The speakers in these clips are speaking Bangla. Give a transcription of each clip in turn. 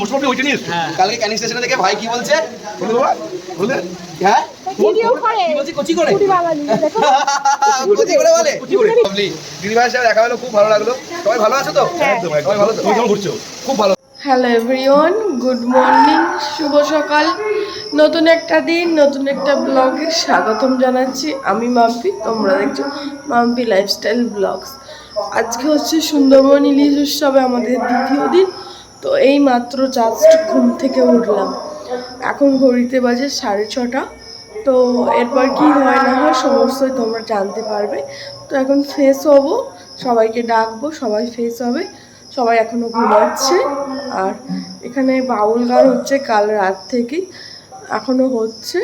মোটামুটি ওইটা নিস হ্যাঁ। কালকে ক্যানিং স্টেশনে দেখে ভাই কি বলছে? বলে হ্যাঁ? দেখো। করে বলে? কচি করে। লাভলি দিদি ভাইয়ের সাথে দেখা হলো খুব ভালো লাগল। সবাই ভালো আছো তো? সবাই ভালো তো তুমি কেমন ঘুরছো? খুব ভালো। হ্যালো এভরিওয়ান গুড মর্নিং শুভ সকাল। নতুন একটা দিন নতুন একটা ব্লগে স্বাগতম জানাচ্ছি আমি মাম্পি তোমরা দেখছ মাম্পি লাইফস্টাইল ব্লগস আজকে হচ্ছে সুন্দরবন ইলিশ উৎসবে আমাদের দ্বিতীয় দিন। তো এই মাত্র জাস্ট ঘুম থেকে উঠলাম। এখন ঘড়িতে বাজে সাড়ে ছটা। তো এরপর কি হয় না হয় সমস্তই তোমরা জানতে পারবে। তো এখন ফ্রেশ হব, সবাইকে ডাকবো, সবাই ফ্রেশ হবে। সবাই এখনও ঘুমাচ্ছে। আর এখানে বাউল গান হচ্ছে কাল রাত থেকেই এখনও হচ্ছে।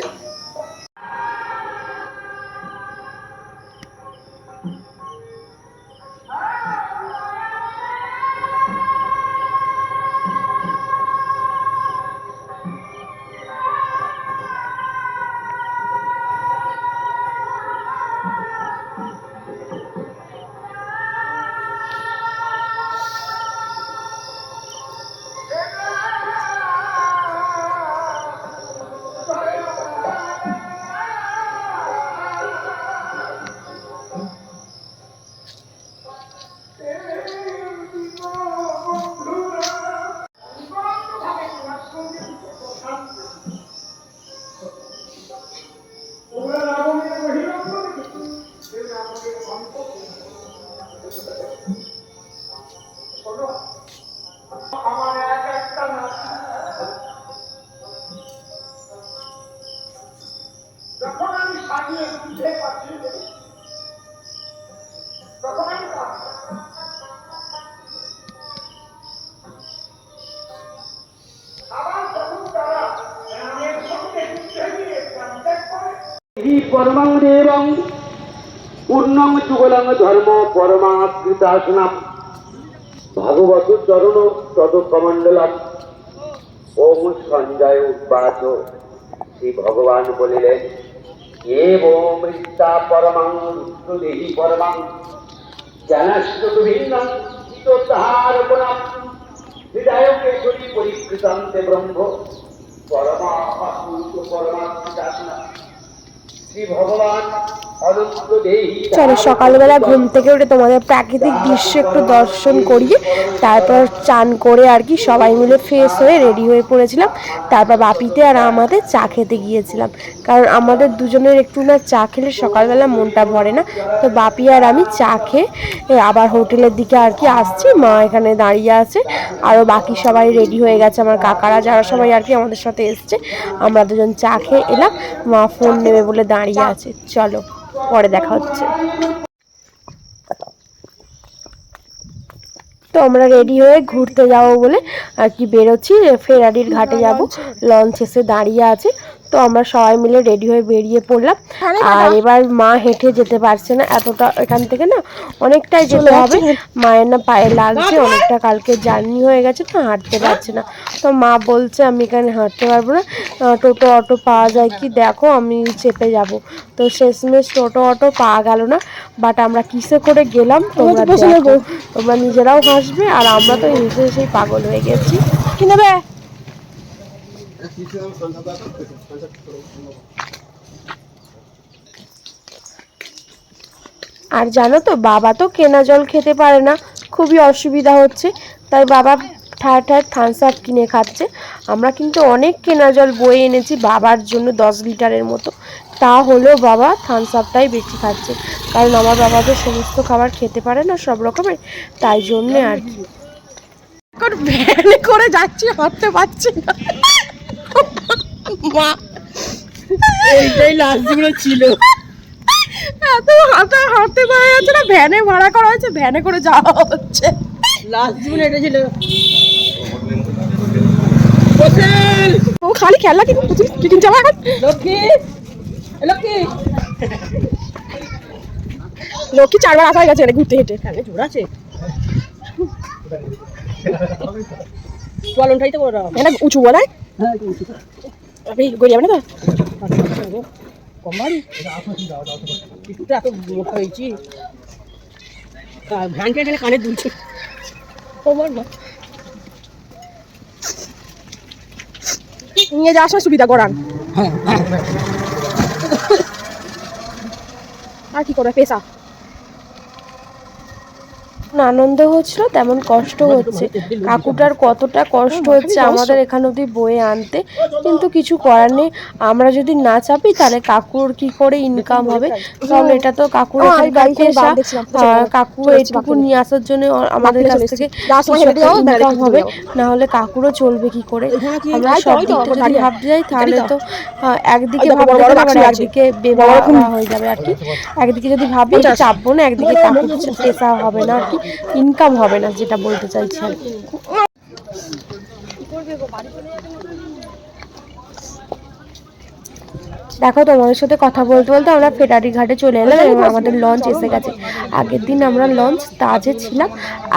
দেবং পূর্ণং যুগলং ধর্ম পরমাকৃতাসনাম ভাগবত চরণ তদকমণ্ডলম ওম সঞ্জয় উদ্বাচ শ্রী ভগবান বলিলেন এব পরমাং দেহি পরমাং জানাস্ত ভিন্নং হিত তাহার গুণম হৃদয়কে পরিকৃতান্তে ব্রহ্ম পরমা শ্রী ভগবান চলো, সকালবেলা ঘুম থেকে উঠে তোমাদের প্রাকৃতিক দৃশ্য একটু দর্শন করিয়ে তারপর চান করে আর কি সবাই মিলে ফ্রেশ হয়ে রেডি হয়ে পড়েছিলাম। তারপর বাপিতে আর আমাদের চা খেতে গিয়েছিলাম। কারণ আমাদের দুজনের একটু না চা খেলে সকালবেলা মনটা ভরে না। তো বাপি আর আমি চা খেয়ে আবার হোটেলের দিকে আর কি আসছি। মা এখানে দাঁড়িয়ে আছে। আরও বাকি সবাই রেডি হয়ে গেছে। আমার কাকারা যারা সবাই আর কি আমাদের সাথে এসছে। আমরা দুজন চা খেয়ে এলাম। মা ফোন নেবে বলে দাঁড়িয়ে আছে। চলো। পরে দেখা হচ্ছে। তো আমরা রেডি হয়ে ঘুরতে যাব বলে আর কি বেরোচ্ছি ফেরারির ঘাটে যাব। লঞ্চ এসে দাঁড়িয়ে আছে। তো আমরা সবাই মিলে রেডি হয়ে বেরিয়ে পড়লাম। আর এবার মা হেঁটে যেতে পারছে না এতটা এখান থেকে না অনেকটাই যেতে হবে। মায়ের না পায়ে লাগছে অনেকটা কালকে জার্নি হয়ে গেছে তো হাঁটতে পারছে না। তো মা বলছে আমি এখানে হাঁটতে পারব না। টোটো অটো পাওয়া যায় কি? দেখো আমি চেপে যাব। তো শেষমেশ টোটো অটো পাওয়া গেল না। বাট আমরা কিসে করে গেলাম? তোমরা। তোমরা নিজেরাও হাসবে আর আমরা তো হেসে হেসেই পাগল হয়ে গেছি। কি নেবে? আর জানো তো, বাবা তো কেনা জল খেতে পারে না, খুবই অসুবিধা হচ্ছে। তাই বাবা ঠায় ঠায় থামস আপ কিনে খাচ্ছে। আমরা কিন্তু অনেক কেনা জল বয়ে এনেছি বাবার জন্য দশ লিটারের মতো। তা হলেও বাবা থামস আপটাই বেশি খাচ্ছে। কারণ আমার বাবা তো সমস্ত খাবার খেতে পারে না সব রকমের, তাই জন্যে আর কি। ভ্যানে করে যাচ্ছি হাঁটতে পারছি না। মা। এইটাই ছিল। এত হাঁটা হাঁটতে পারা যাচ্ছে না ভ্যানে ভাড়া করা হয়েছে ভ্যানে করে যাওয়া হচ্ছে। এটা ছিল। ও খালি খেলা কি লক্ষ্মী! লক্ষ্মী! লক্ষ্মী চারবার আসা হয়ে গেছে ঘুরতে হেঁটে। এখানে জোর আছে। দাও এখানে উঁচু বলায় হ্যাঁ? আপনি গড়িয়ে যাবেন তো? কম বাড়ি কিছুটা এত মোটা হয়েছি। ভ্যানটা এখানে কানে দুলছে। খবর না। নিয়ে যাওয়ার সময় সুবিধা করান। আর কি করবে? পেশা। আনন্দ হচ্ছিল তেমন কষ্ট হচ্ছে। কাকুটার কতটা কষ্ট হচ্ছে আমাদের এখানে অব্দি বয়ে আনতে কিন্তু কিছু করার নেই। আমরা যদি না চাপি তাহলে কাকুর কি করে ইনকাম হবে? কারণ এটা তো কাকুর কাকু এইটুকু নিয়ে আসার জন্য আমাদের কাছ থেকে ইনকাম হবে। না হলে কাকুরও চলবে কি করে? এখানে আমরা যাই সব দিকটা যদি ভাবতে যাই তাহলে তো। তো একদিকে ভাবতে গেলে আবার একদিকে বেমার হয়ে যাবে আর কি। একদিকে যদি ভাবি চাপবো না একদিকে কাকুর পেশা হবে না আর কি। ইনকাম হবে না, যেটা বলতে চাইছি আর দেখো, তোমাদের সাথে কথা বলতে বলতে আমরা ফেরারি ঘাটে চলে এলাম এবং আমাদের লঞ্চ এসে গেছে। আগের দিন আমরা লঞ্চ তাজে ছিলাম,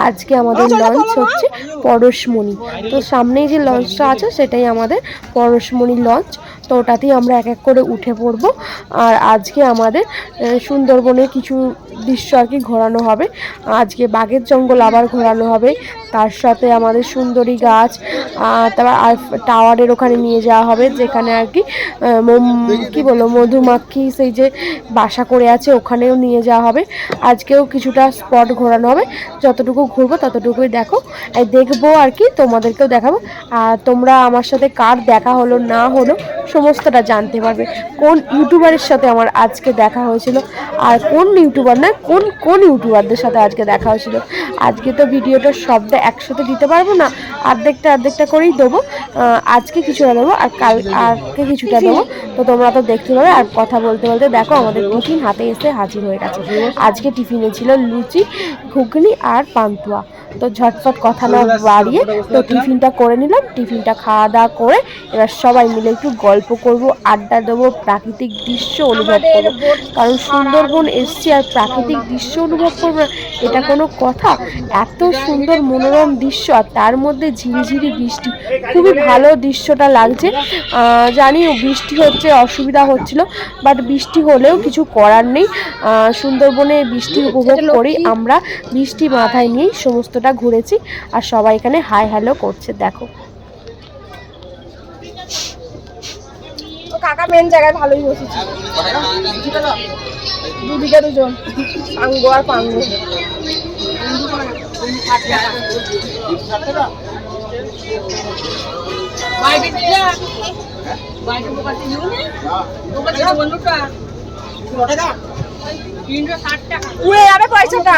আজকে আমাদের লঞ্চ হচ্ছে পরশমণি। তো সামনেই যে লঞ্চটা আছে, সেটাই আমাদের পরশমণি লঞ্চ তো ওটাতেই আমরা এক এক করে উঠে পড়ব। আর আজকে আমাদের আহ, সুন্দরবনের কিছু দৃশ্য আর কি ঘোরানো হবে। আজকে বাঘের জঙ্গল আবার ঘোরানো হবে। তার সাথে আমাদের সুন্দরী গাছ তারপর আর টাওয়ারের ওখানে নিয়ে যাওয়া হবে যেখানে আর কি কী মোম- কি বলো মধুমাক্ষি সেই যে বাসা করে আছে ওখানেও নিয়ে যাওয়া হবে। আজকেও কিছুটা স্পট ঘোরানো হবে। যতটুকু ঘুরবো ততটুকুই দেখো। দেখব আর কি তোমাদেরকেও দেখাবো। আর তোমরা আমার সাথে কার দেখা হলো না হলো সমস্তটা জানতে পারবে। কোন ইউটিউবারের সাথে আমার আজকে দেখা হয়েছিল আর কোন ইউটিউবার না কোন কোন ইউটিউবারদের সাথে আজকে দেখা হয়েছিল। আজকে তো ভিডিওটা সবটা একসাথে দিতে পারব না। অর্ধেকটা অর্ধেকটা করেই দেবো। আজকে কিছুটা দেবো আর কাল, আজকে কিছুটা দেবো। তো তোমরা তো দেখতে পাবে আর কথা বলতে বলতে দেখো আমাদের টিফিন হাতে এসে হাজির হয়ে গেছে। আজকে টিফিনে ছিল লুচি, ঘুগনি আর পান্তুয়া। তো ঝটফট কথা না বাড়িয়ে তো টিফিনটা করে নিলাম টিফিনটা খাওয়া দাওয়া করে এবার সবাই মিলে একটু গল্প করব আড্ডা দেবো প্রাকৃতিক দৃশ্য অনুভব করব। কারণ সুন্দরবন এসছি আর প্রাকৃতিক দৃশ্য অনুভব করব এটা কোনো কথা? এত সুন্দর মনোরম দৃশ্য আর তার মধ্যে ঝিরিঝিরি বৃষ্টি। খুবই ভালো দৃশ্যটা লাগছে। জানি বৃষ্টি হচ্ছে অসুবিধা হচ্ছিল বাট বৃষ্টি হলেও কিছু করার নেই। সুন্দরবনে বৃষ্টি উপভোগ করেই আমরা। বৃষ্টি মাথায় নিয়েই সমস্তটা ঘুরেছি আর সবাই এখানে হাই হ্যালো করছে দেখো। ও কাকা মেন জায়গায় ভালোই বসেছে। দুদিকে দুজন সাঙ্গো আর পাঙ্গো উড়ে যাবে পয়সাটা।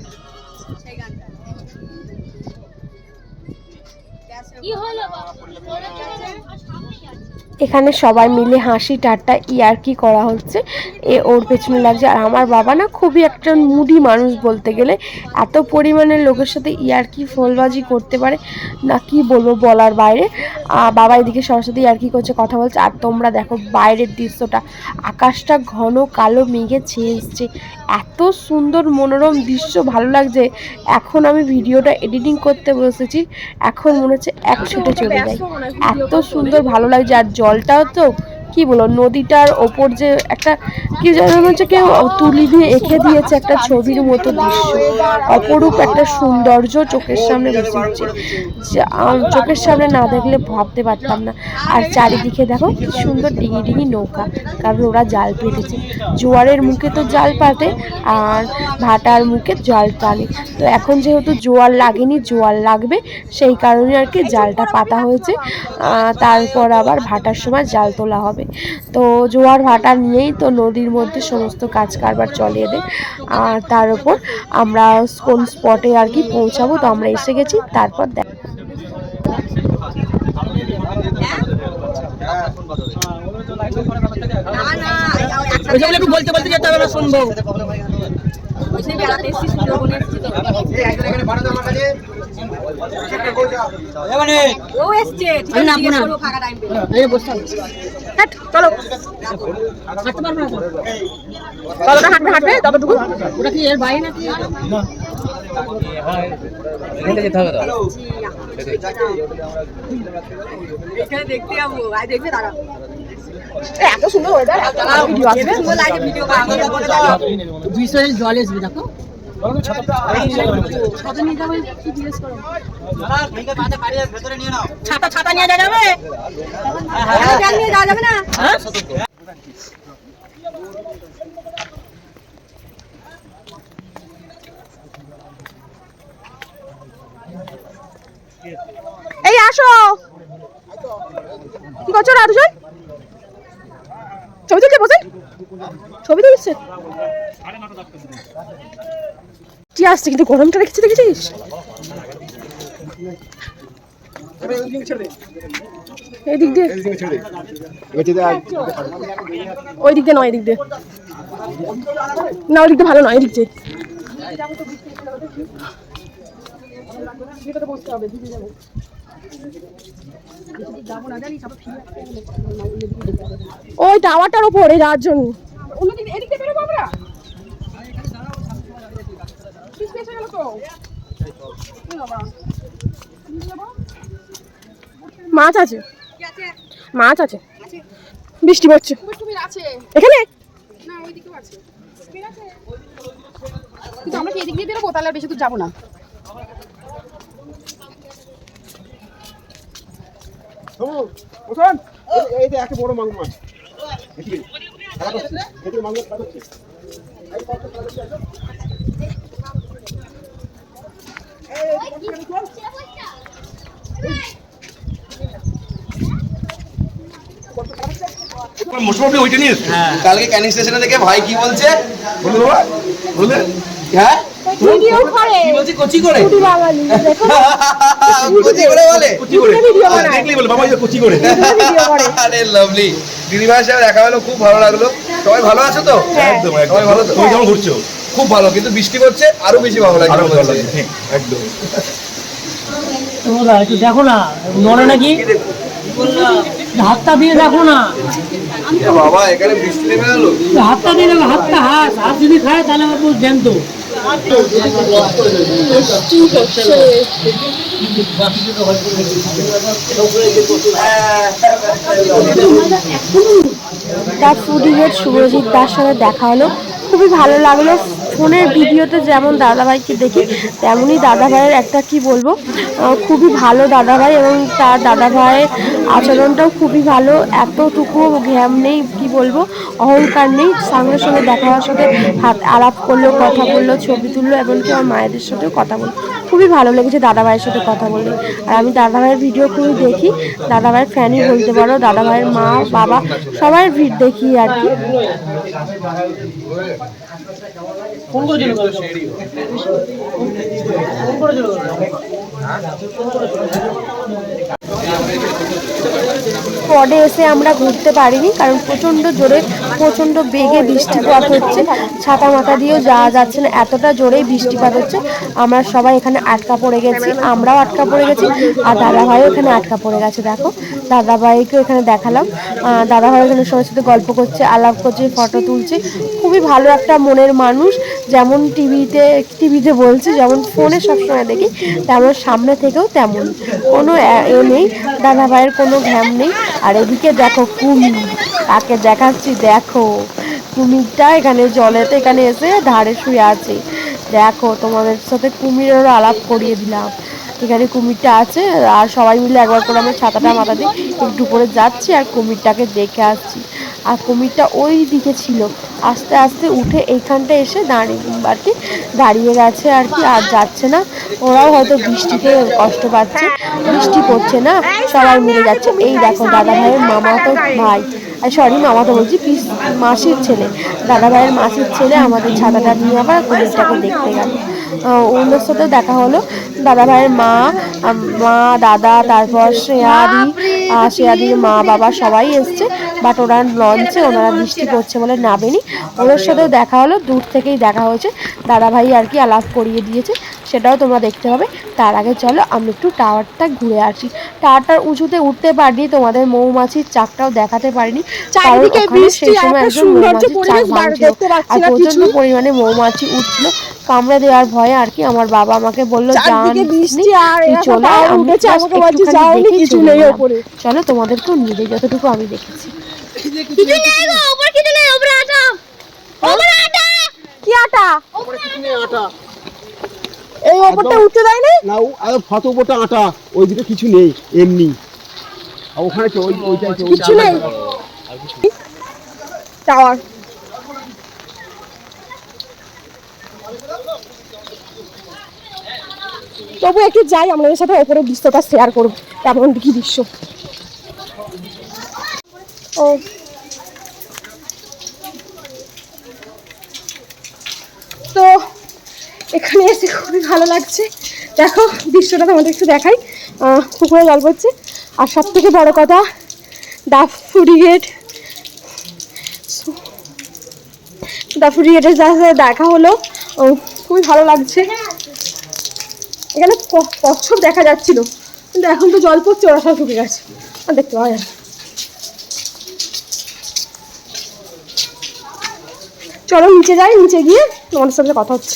কি হলো বাবা? এখানে সবাই মিলে হাসি ঠাট্টা ইয়ার্কি করা হচ্ছে, এ ওর পেছনে লাগছে। আর আমার বাবা না খুবই একটা মুডি মানুষ বলতে গেলে। এত পরিমাণে লোকের সাথে ইয়ার্কি ফোলবাজি করতে পারে, না কি বলব বলার বাইরে। বাবা এদিকে সবার সাথে ইয়ার্কি করছে কথা বলছে। আর তোমরা দেখো বাইরের দৃশ্যটা, আকাশটা ঘন কালো মেঘে ছেয়ে এসছে এত সুন্দর মনোরম দৃশ্য, ভালো লাগছে। এখন আমি ভিডিওটা এডিটিং করতে বসেছি, এখন মনে হচ্ছে এক ছুটে চলে যায়। এত সুন্দর, ভালো লাগছে। আর জলটাও তো কি বলো নদীটার ওপর যে একটা, কি যেন হচ্ছে কেউ তুলি দিয়ে এঁকে দিয়েছে একটা ছবির মতো দৃশ্য। অপরূপ একটা সৌন্দর্য চোখের সামনে ভেসে উঠছে চোখের সামনে না দেখলে ভাবতে পারতাম না। আর চারিদিকে দেখো কি সুন্দর ডিঙি ডিঙি নৌকা, কারণ ওরা জাল পেতেছে জোয়ারের মুখে তো জাল পাতে, আর ভাটার মুখে জাল টানে। তো এখন যেহেতু জোয়ার লাগেনি, জোয়ার লাগবে, সেই কারণে আর কি জালটা পাতা হয়েছে। তারপর আবার ভাটার সময় জাল তোলা হবে। তো জোয়ার ভাটা নিয়েই তো নদীর মধ্যে সমস্ত কাজ কারবার চলে এদের আর তার উপর আমরা কোন স্পটে আর কি পৌঁছাবো তো আমরা এসে গেছি তারপর দেখ বলতে বলতে যেতে হবে না শুনব একজন এখানে ভাড়া দেওয়ার কাছে ও এসছে ঠিক আছে জিজ্ঞেস করব ফাঁকা টাইম পেলে এই বসতে হবে হাট চলো। হাঁটতে পারব না তো? কতটা হাঁটবে হাঁটবে ততটুকু ওটা কি এর বাইরে নাকি? দেখতে যাব আর দেখবে দাঁড়া। এত সুন্দর ওয়েদার ভিডিও আছে সুন্দর লাগে ভিডিও দুই জল আসবে দেখো। ছাতা নিয়ে যাবে। কি জিজ্ঞেস করো? ছাতা ছাতা নিয়ে যাওয়া যাবে? নিয়ে যাওয়া যাবে না? এই আসো। কি করছ রাধুজন ছবি তুলছে বসে ছবি তুলছে? কি আসছে? কিন্তু গরমটা রেখেছে দেখেছিস? এই দিক দিয়ে। ওই দিক দিয়ে নয় এই দিক দিয়ে। না, ওই দিক দিয়ে ভালো নয় দিয়ে। ওই টাওয়ারটার ওপরে যাওয়ার জন্য মাছ আছে মাছ আছে বৃষ্টি পড়ছে এখানে কিন্তু আমরা কি এদিক দিয়ে বেরোবো তাহলে বেশি দূর যাব না মোটামুটি ওইটা নিয়ে কালকে ক্যানিং স্টেশনে দেখে ভাই কি বলছে? হ্যাঁ? কচি করে? দেখো কচি করে বলে। কচি করে ভিডিও বানায়। দেখলি বলে বাবা কচি করে। ভিডিও করে। আরে লাভলি দিদিভাইয়ের সাথে দেখা হলো খুব ভালো লাগল। সবাই ভালো আছো তো? একদম সবাই ভালো তুমি কেমন ঘুরছো? খুব ভালো কিন্তু বৃষ্টি পড়ছে আরও বেশি ভালো আরও ভালো লাগছে একদম। তোমরা একটু দেখো না নড়ে নাকি? হাতটা দিয়ে দেখো না। বাবা এখানে বৃষ্টি নেমে গেলো হাতটা দিয়ে দেখো হাতটা হাত। হাত যদি খায় তাহলে আমার জ্যান্ত। তার ফুডিংয়ের শুভজিৎ দার সাথে দেখা হলো। খুবই ভালো লাগল। ফোনের ভিডিওতে যেমন দাদাভাইকে দেখি, তেমনই দাদাভাইয়ের একটা কি বলব খুবই ভালো দাদাভাই এবং তার দাদাভাইয়ের আচরণটাও খুবই ভালো। এতটুকু ঘ্যাম নেই, কি বলব, অহংকার নেই। সঙ্গে সঙ্গে দেখা হওয়ার সাথে হাত আলাপ করল, কথা বলল, ছবি তুললো, এমনকি আমার মায়েদের সাথেও কথা বলল খুবই ভালো লেগেছে দাদাভাইয়ের সাথে কথা বলে। আর আমি দাদাভাইয়ের ভিডিও খুবই দেখি, দাদাভাইয়ের ফ্যানই বলতে পারো, দাদাভাইয়ের মা, বাবা সবার ভিড় দেখি আর কি। ফোন ফোন পরে এসে আমরা ঘুরতে পারিনি, কারণ প্রচণ্ড জোরে, প্রচণ্ড বেগে বৃষ্টিপাত হচ্ছে। ছাতা মাথা দিয়েও যাওয়া যাচ্ছে না, এতটা জোরেই বৃষ্টিপাত হচ্ছে। আমরা সবাই এখানে আটকা পড়ে গেছি, আমরাও আটকা পড়ে গেছি, আর দাদাভাইও এখানে আটকা পড়ে গেছে, দেখো। দাদাভাইকেও এখানে দেখালাম। দাদাভাই এখানে সবার সাথে গল্প করছে, আলাপ করছে ফটো তুলছে। খুবই ভালো একটা মনের মানুষ। যেমন টিভিতে টিভিতে বলছি, যেমন ফোনে সবসময় দেখি, তেমন সামনে থেকেও তেমন। কোনো এ- নেই, দাদা ভাইয়ের কোনো ঘ্যাম নেই। আর এদিকে দেখো কুমির তাকে দেখাচ্ছি, দেখো। কুমিরটা এখানে, জলেতে এখানে এসে ধারে শুয়ে আছে। দেখো, তোমাদের সাথে কুমিরেরও আলাপ করিয়ে দিলাম। এখানে কুমিরটা আছে, আর সবাই মিলে একবার করে আমরা ছাতাটা মাথা দিয়ে একটু করে যাচ্ছি, আর কুমিরটাকে দেখে আসছি। আর কুমিরটা ওই দিকে ছিল। আস্তে আস্তে উঠে এইখানটা এসে দাঁড়িয়ে, আর কি দাঁড়িয়ে গেছে আর কি, আর যাচ্ছে না। ওরাও হয়তো বৃষ্টিতে কষ্ট পাচ্ছে, বৃষ্টি পড়ছে না, সবাই মিলে যাচ্ছে। এই দেখো দাদা ভাইয়ের মামা তো ভাই। সরি মামা তো বলছি, পিস, মাসির ছেলে। দাদা ভাইয়ের মাসির ছেলে আমাদের ছাতাটা নিয়ে আবার কুমিরটাকে দেখতে গেল। ওনার সাথেও দেখা হলো। দাদা ভাইয়ের মা মা, দাদা, তারপর শ্রেয়াদি শ্রেয়াদির মা, বাবা সবাই এসছে। বাট ওনার লঞ্চে ওনারা বৃষ্টি পড়ছে বলে নামেনি। ওদের সাথেও দেখা হলো, দূর থেকেই দেখা হয়েছে। দাদা ভাই আর কি আলাপ করিয়ে দিয়েছে। সেটাও তোমরা দেখতে পাবে। তার আগে চলো আমি একটু টাওয়ারটা ঘুরে আসি। টাওয়ারটার উঁচুতে উঠতে পারিনি তোমাদের মৌমাছির চাকটাও দেখাতে পারিনি। কারণ ওখানে সেই সময় একজন মৌমাছির চাক ভাঙছিল। আর প্রচণ্ড পরিমাণে মৌমাছি উঠছিল। কামড়ে দেওয়ার ভয়ে আর কি আমার বাবা আমাকে বলল চলে তোমাদেরকেও নিয়ে যাই যতটুকু আমি দেখেছি। কিছু নেই গো কিছু নেই ওপরে আটা। ওপরে আটা। কি আটা। এই ওপরটা উঠতে দেয় না না আর ফটো উপরটা আটা ওইদিকে কিছু নেই এমনি। আর ওখানে তো ওই ওইটা কিছু নেই। টাওয়ার তবু একটু যাই আমাদের সাথে ওপরে দৃশ্যটা শেয়ার করব কেমন কি দৃশ্য। ও। তো এখানে এসে খুবই ভালো লাগছে। দেখো, দৃশ্যটা তোমাদের একটু দেখাই। পুকুরে জল পড়ছে। আর সব থেকে বড় কথা ডাফ ফুরিগেট ডাফ ফুরিগেটের সাথে দেখা হলো। খুবই ভালো লাগছে। এখানে কচ্ছপ দেখা যাচ্ছিল। কিন্তু এখন তো জল পড়ছে, ওরা সব শুকে গেছে। আর দেখতে পাওয়া যায়। চলো, নিচে যাই, নিচে গিয়ে তোমাদের সাথে কথা হচ্ছে।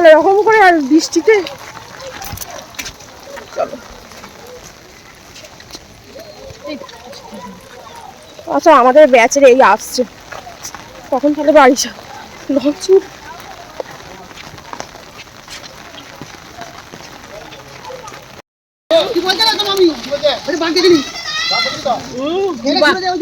ভালো এরকম করে আর বৃষ্টিতে? চলো। আচ্ছা আমাদের ব্যাচের এই আসছে। তখন তাহলে বাড়ি?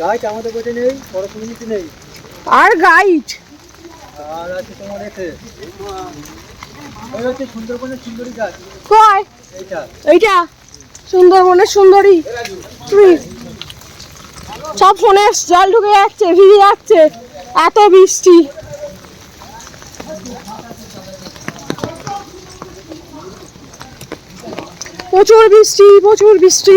গাইড আমাদের কাছে নেই পড়াশোনা কিছু নেই। আর গাইড আর আছে তোমার এতে। ওই হচ্ছে সুন্দরবনের সুন্দরী গাছ। কয়? এইটা। এইটা? সুন্দরবনের সুন্দরী। সব ফোনে জল ঢুকে যাচ্ছে ভিজে যাচ্ছে। এত বৃষ্টি। প্রচুর বৃষ্টি প্রচুর বৃষ্টি।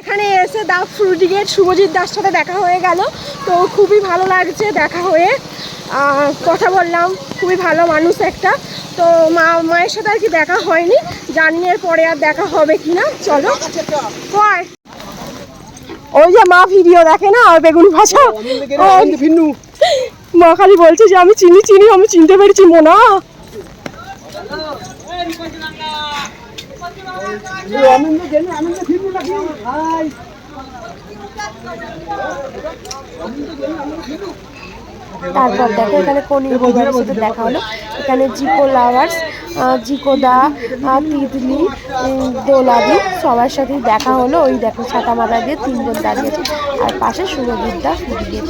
এখানে এসে দা ফ্রুটিগেট শুভজিৎ দাস সাথে দেখা হয়ে গেল। তো খুবই ভালো লাগছে দেখা হয়ে। কথা বললাম, খুবই ভালো মানুষ একটা। তো মা, মায়ের সাথে আর কি দেখা হয়নি। জানি এর পরে আর দেখা হবে কি না চলো। কয়? ওই যে মা ভিডিও দেখে না ওই বেগুনি ভাষা ভিন্নু। মা খালি বলছে যে আমি চিনি চিনি আমি চিনতে পেরেছি মোনা। তারপর দেখো এখানে কোন ইউটিউবারের সাথে দেখা হলো। এখানে জিপো লাভার্স জিকো দা আহ, তিতলি দোলাদি সবার সাথেই দেখা হলো। ওই দেখো ছাতা মাথা দিয়ে তিনজন দাঁড়িয়েছে। আর পাশে সুরজিৎ। দা ফুটগেট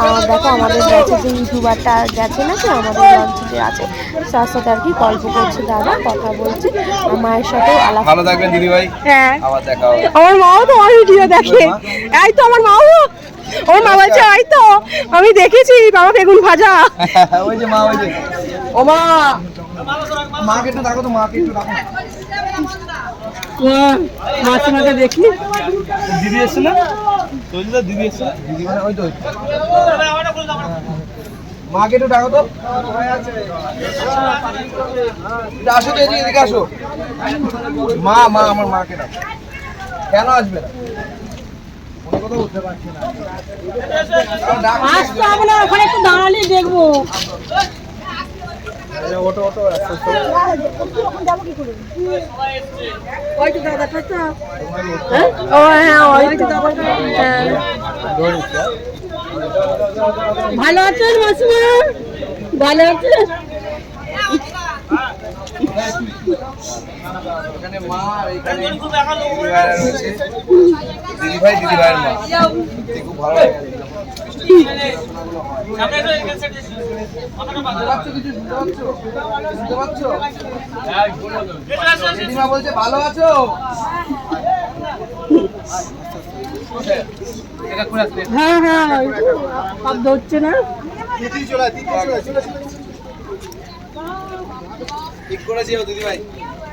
আর দেখো আমাদের ব্যাচে যে ইউটিউবারটা গেছে নাকি আমাদের লঞ্চে আছে তার সাথে আর কি গল্প করছে দাদা কথা বলছে। মায়ের সাথেও আলাপ ভালো থাকবেন দিদি ভাই। হ্যাঁ। আবার দেখা হবে। আমার মাও তো আমার ভিডিও দেখে। এই তো আমার মাও। ওর মা বলছে এই তো আমি দেখেছি বাবা বেগুন ভাজা। ওই যে মা ওই যে। মাকে একটু ডাকো তো মাকে একটু ডাকো। মাসিমাকে দেখি। দিদি এসছে না? চলছে দিদি এসছে দিদি মানে ওই তো। মাকে একটু ডাকো তো। আসো তো এদিকে এদিকে আসো। মা মা আমার মাকে ডাকো। কেন আসবে আসতে হবে না ওখানে একটু দাঁড়ালে দেখব। ওটো ওটো হ্যাঁ তো। হ্যাঁ। ভালো আছেন মাসিমা ভালো আছেন এখানে মা আর এখানে দিদিভাইরা রয়েছে দিদিভাই দিদিভাইয়ের মা খুব ভালো লাগে। বলছে ভালো আছো হ্যাঁ। হ্যাঁ হচ্ছে না?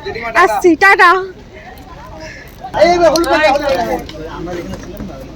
দিদিমা টাটা। আসছি টাটা মুছে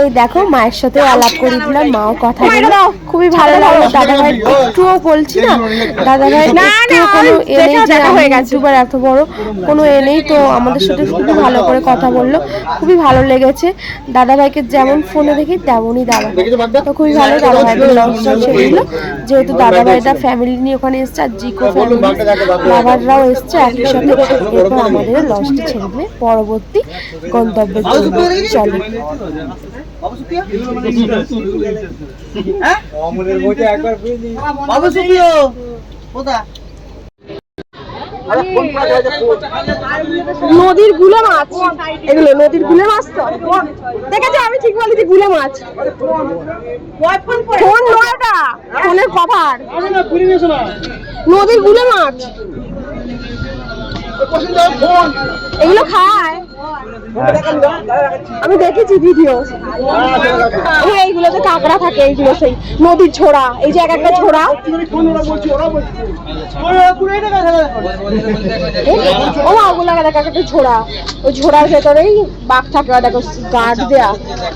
এই দেখো মায়ের সাথে আলাপ করে দিলাম মাও কথা বলল খুবই ভালো লাগল দাদা ভাই একটুও বলছি না। দাদা ভাই না, একটুও না, কোনো এ নেই যে হয়ে গেছে। ইউটিউবার এত বড় কোনো এ নেই তো আমাদের সাথে খুবই ভালো করে কথা বলল খুবই ভালো লেগেছে। দাদা ভাইকে যেমন ফোনে দেখি তেমনই দাদা। তো খুবই ভালো দাদা ভাই লঞ্চটা ছেড়ে দিল। যেহেতু দাদা ভাইটা ফ্যামিলি নিয়ে ওখানে এসছে আর জিকো ফ্যামিলি বাবাররাও এসছে একই সাথে এরপর আমাদের লঞ্চটা ছেড়ে দেবে। পরবর্তী গন্তব্যের জন্য চলে। নদীর গুলে মাছ। এগুলো নদীর গুলে মাছ তো? দেখেছ? আমি ঠিক বলেছি, গুলে মাছ। ফোন নয় ওটা ফোনের কভার। নদীর গুলে মাছ। এগুলো খায়। আমি দেখেছি ভিডিও হ্যাঁ এইগুলোতে কাঁকড়া থাকে, এইগুলো সেই নদীর ছোড়া, এই যে এক একটা ছোড়া। ও ওগুলো দেখা একটা ঝোড়া ওই ঝোড়ার ভেতরেই বাঘ থাকে দেখো গার্ড দেয়া,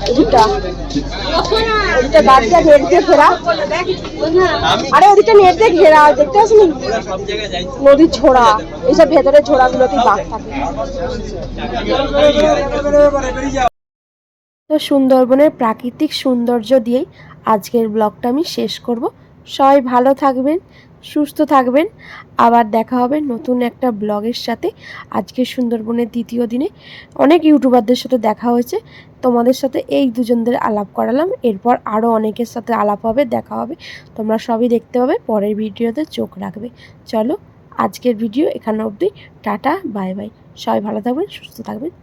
ওদিকটা। ওদিকটা দেয়া, নেট দিয়ে ঘেরা। আরে ওদিকটা নেট দিয়ে ঘেরা, দেখতে আসনি নদীর ছোড়া, এইসব ভেতরের ঝোড়াগুলোতে বাঘ থাকে। তো সুন্দরবনের প্রাকৃতিক সৌন্দর্য দিয়েই আজকের ব্লগটা আমি শেষ করব। সবাই ভালো থাকবেন, সুস্থ থাকবেন। আবার দেখা হবে নতুন একটা ব্লগের সাথে। আজকে সুন্দরবনের দ্বিতীয় দিনে অনেক ইউটিউবারদের সাথে দেখা হয়েছে। তোমাদের সাথে এই দুজনদের আলাপ করালাম। এরপর আরও অনেকের সাথে আলাপ হবে, দেখা হবে। তোমরা সবই দেখতে পাবে, পরের ভিডিওতে চোখ রাখবে। চলো আজকের ভিডিও এখানে অবধি। টাটা, বাই বাই। সবাই ভালো থাকবেন, সুস্থ থাকবেন।